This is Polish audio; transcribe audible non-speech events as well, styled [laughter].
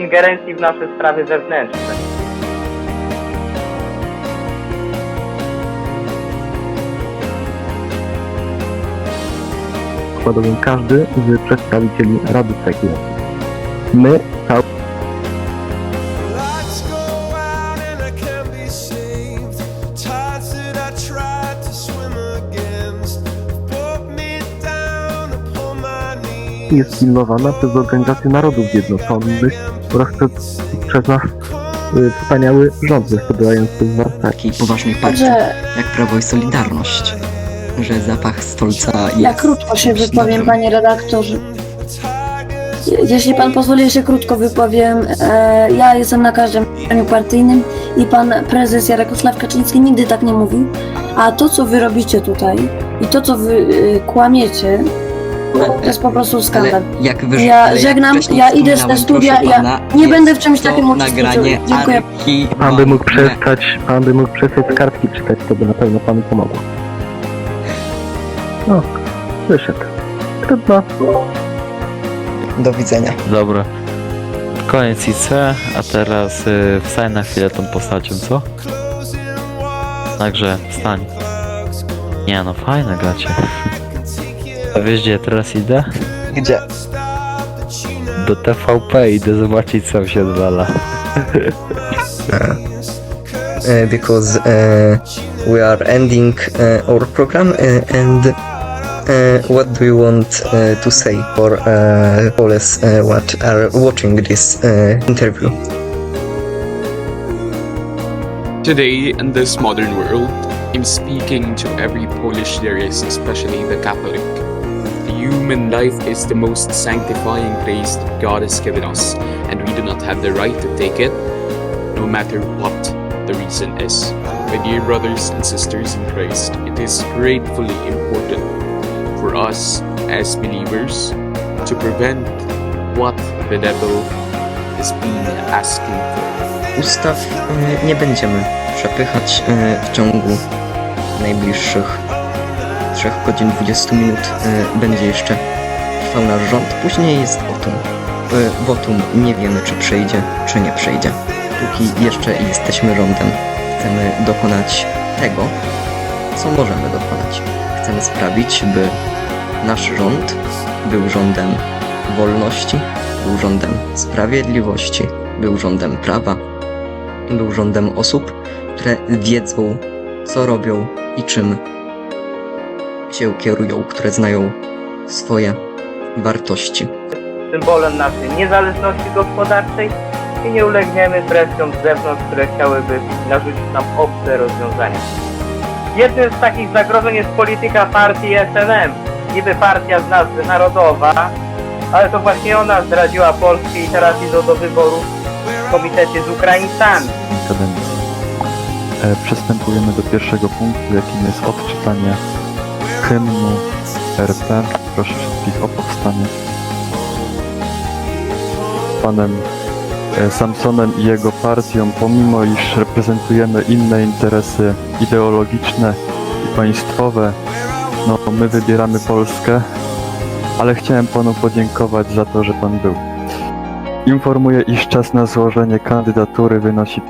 ingerencji w nasze sprawy wewnętrzne. składowym każdy z przedstawicieli Rady Cegły. My, cał... Lights go out and I can't be saved. Tides that I tried to swim against brought me down upon my knees. jest pilnowana przez Organizację Narodów Zjednoczonych oraz przez, przez nasz y, wspaniały rząd zasobający w Warszawie. takiej poważnej partii Że jak Prawo i Solidarność, że zapach stolca jest... ja krótko się wypowiem, panie redaktorze. Je- Jeśli pan pozwoli, ja się krótko wypowiem. E, ja jestem na każdym spotkaniu partyjnym i pan prezes Jarosław Kaczyński nigdy tak nie mówił. A to, co wy robicie tutaj i to, co wy y, kłamiecie, to jest po prostu skandal. Ale jak wy, Ja żegnam, ja idę ze studia, ja nie będę w czymś takim uczestniczył. nagranie Dziękuję. Pan by mógł przestać, pan by mógł przestać z kartki czytać, to by na pewno panu pomogło. No, wyszedł. Trudno. Do widzenia. Dobra. Koniec IC, a teraz y, wstań na chwilę tą postacią, co? Także wstań. Nie no, fajne gacie. [laughs] A wiesz gdzie ja teraz idę? Gdzie? Do TVP idę zobaczyć co się odwala. uh, because uh, we are ending uh, our program uh, and uh, what do you want uh, to say for uh, Poles uh, what are watching this uh, interview? Today, in this modern world, I'm speaking to every Polish there is, especially the Catholic. Human life is the most sanctifying grace God has given us, and we do not have the right to take it, no matter what the reason is. My dear brothers and sisters in Christ, it is gratefully important for us as believers to prevent what the devil is being asking for. Ustaw mm, nie będziemy przepychać y, w ciągu najbliższych 3 godzin 20 minut. y, Będzie jeszcze trwał nasz rząd. Później jest wotum. Y, Wotum nie wiemy, czy przejdzie, czy nie przejdzie. Póki jeszcze jesteśmy rządem, chcemy dokonać tego, co możemy dokonać. Chcemy sprawić, by nasz rząd był rządem wolności, był rządem sprawiedliwości, był rządem prawa, był rządem osób, które wiedzą, co robią i czym się kierują, które znają swoje wartości. Symbolem naszej niezależności gospodarczej i nie ulegniemy presjom z zewnątrz, które chciałyby narzucić nam obce rozwiązania. Jednym z takich zagrożeń jest polityka partii SNM, niby partia z nazwy narodowa, ale to właśnie ona zdradziła Polskę i teraz idą do wyborów w komitecie z Ukraińcami. E, przystępujemy do pierwszego punktu, jakim jest odczytanie hymnu RP. Proszę wszystkich o powstanie. Panem e, Samsonem i jego partią, pomimo iż reprezentujemy inne interesy ideologiczne i państwowe, no my wybieramy Polskę, ale chciałem panu podziękować za to, że pan był. Informuję, iż czas na złożenie kandydatury wynosi